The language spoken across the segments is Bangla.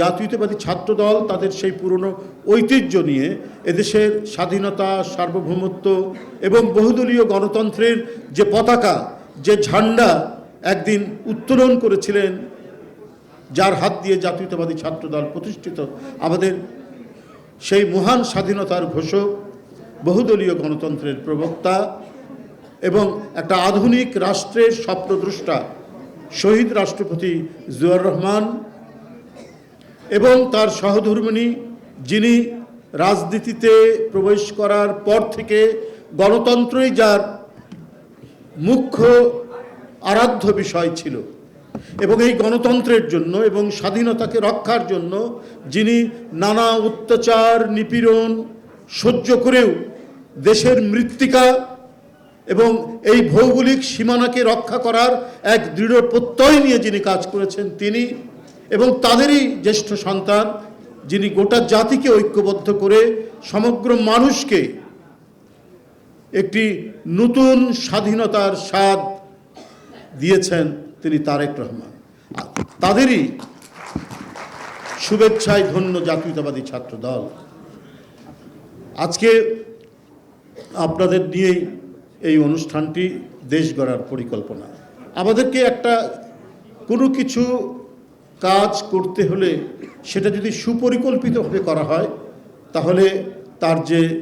জাতীয়তাবাদী ছাত্রদল তাদের সেই পুরনো ঐতিহ্য নিয়ে এদেশের স্বাধীনতা, সার্বভৌমত্ব এবং বহুদলীয় গণতন্ত্রের যে পতাকা, যে ঝান্ডা একদিন উত্তোলন করেছিলেন, যার হাত দিয়ে জাতীয়তাবাদী ছাত্রদল প্রতিষ্ঠিত, আমাদের সেই মহান স্বাধীনতার ঘোষক, বহুদলীয় গণতন্ত্রের প্রবক্তা এবং একটা আধুনিক রাষ্ট্রের স্বপ্নদ্রষ্টা শহীদ রাষ্ট্রপতি জিয়াউর রহমান এবং তার সহধর্মিণী যিনি রাজনীতিতে প্রবেশ করার পর থেকে গণতন্ত্রই যার মুখ্য আরাধ্য বিষয় ছিল এবং এই গণতন্ত্রের জন্য এবং স্বাধীনতাকে রক্ষার জন্য যিনি নানা অত্যাচার, নিপীড়ন সহ্য করেও দেশের মৃত্তিকা এবং এই ভৌগোলিক সীমানাকে রক্ষা করার এক দৃঢ় প্রত্যয় নিয়ে যিনি কাজ করেছেন, তিনি এবং তাদেরই জ্যেষ্ঠ সন্তান, যিনি গোটা জাতিকে ঐক্যবদ্ধ করে সমগ্র মানুষকে একটি নতুন স্বাধীনতার স্বাদ দিয়েছেন তিনি তারেক রহমান। তাদেরই শুভেচ্ছায় ধন্য জাতীয়তাবাদী ছাত্র দল আজকে আপনাদের নিয়েই এই অনুষ্ঠানটি দেশ গড়ার পরিকল্পনা। আমাদেরকে একটা কোনো কিছু কাজ করতে হলে সেটা যদি সুপরিকল্পিতভাবে করা হয়, তাহলে তার যে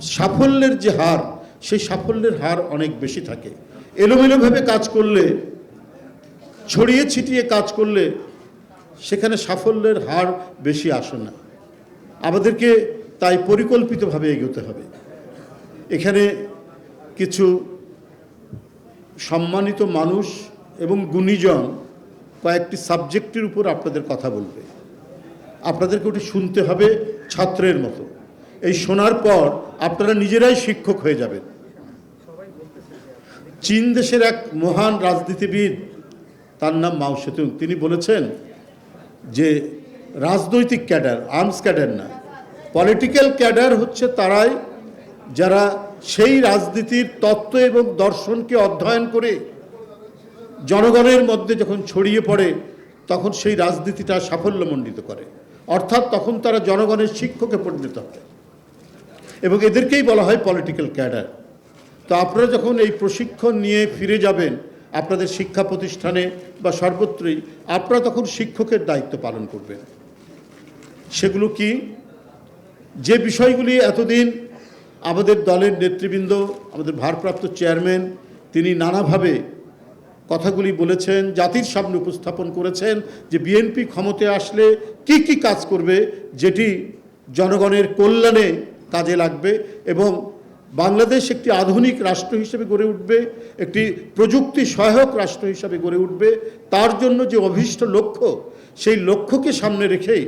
সাফল্যের যে হার, সেই সাফল্যের হার অনেক বেশি থাকে। এলোমেলোভাবে কাজ করলে, ছড়িয়ে ছিটিয়ে কাজ করলে সেখানে সাফল্যের হার বেশি আসে না। আমাদেরকে তাই পরিকল্পিতভাবে এগোতে হবে। এখানে কিছু সম্মানিত মানুষ এবং গুণীজন কয়েকটি সাবজেক্টের উপর আপনাদের কথা বলবে। আপনাদেরকে ওটি শুনতে হবে ছাত্রের মতো। এই শোনার পর আপনারা নিজেরাই শিক্ষক হয়ে যাবেন। চীন দেশের এক মহান রাজনীতিবিদ, তার নাম মাও সেতুং, তিনি বলেছেন যে রাজনৈতিক ক্যাডার, আর্মস ক্যাডার না, পলিটিক্যাল ক্যাডার হচ্ছে তারাই যারা সেই রাজনীতির তত্ত্ব এবং দর্শনকে অধ্যয়ন করে জনগণের মধ্যে যখন ছড়িয়ে পড়ে, তখন সেই রাজনীতিটা সাফল্যমণ্ডিত করে। অর্থাৎ তখন তারা জনগণের শিক্ষকে পরিণত হয়। এবং এদেরকেই বলা হয় পলিটিক্যাল ক্যাডার তো আপনারা যখন এই প্রশিক্ষণ নিয়ে ফিরে যাবেন, আপনাদের শিক্ষা প্রতিষ্ঠানে বা সর্বত্রই, আপনারা তখন শিক্ষকের দায়িত্ব পালন করবেন। সেগুলো কি? যে বিষয়গুলি এতদিন আমাদের দলের নেতৃবৃন্দ, আমাদের ভারপ্রাপ্ত চেয়ারম্যান তিনি নানাভাবে কথাগুলি বলেছেন, জাতির সামনে উপস্থাপন করেছেন যে বিএনপি ক্ষমতায় আসলে কি কি কাজ করবে যেটি জনগণের কল্যাণে কাজে লাগবে এবং বাংলাদেশ একটি আধুনিক রাষ্ট্র হিসেবে গড়ে উঠবে, একটি প্রযুক্তি সহায়ক রাষ্ট্র হিসাবে গড়ে উঠবে, তার জন্য যে অভীষ্ট লক্ষ্য, সেই লক্ষ্যকে সামনে রেখেই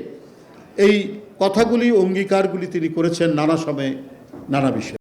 এই কথাগুলি, অঙ্গীকারগুলি তিনি করেছেন নানা সময়ে, নানা বিষয়ে।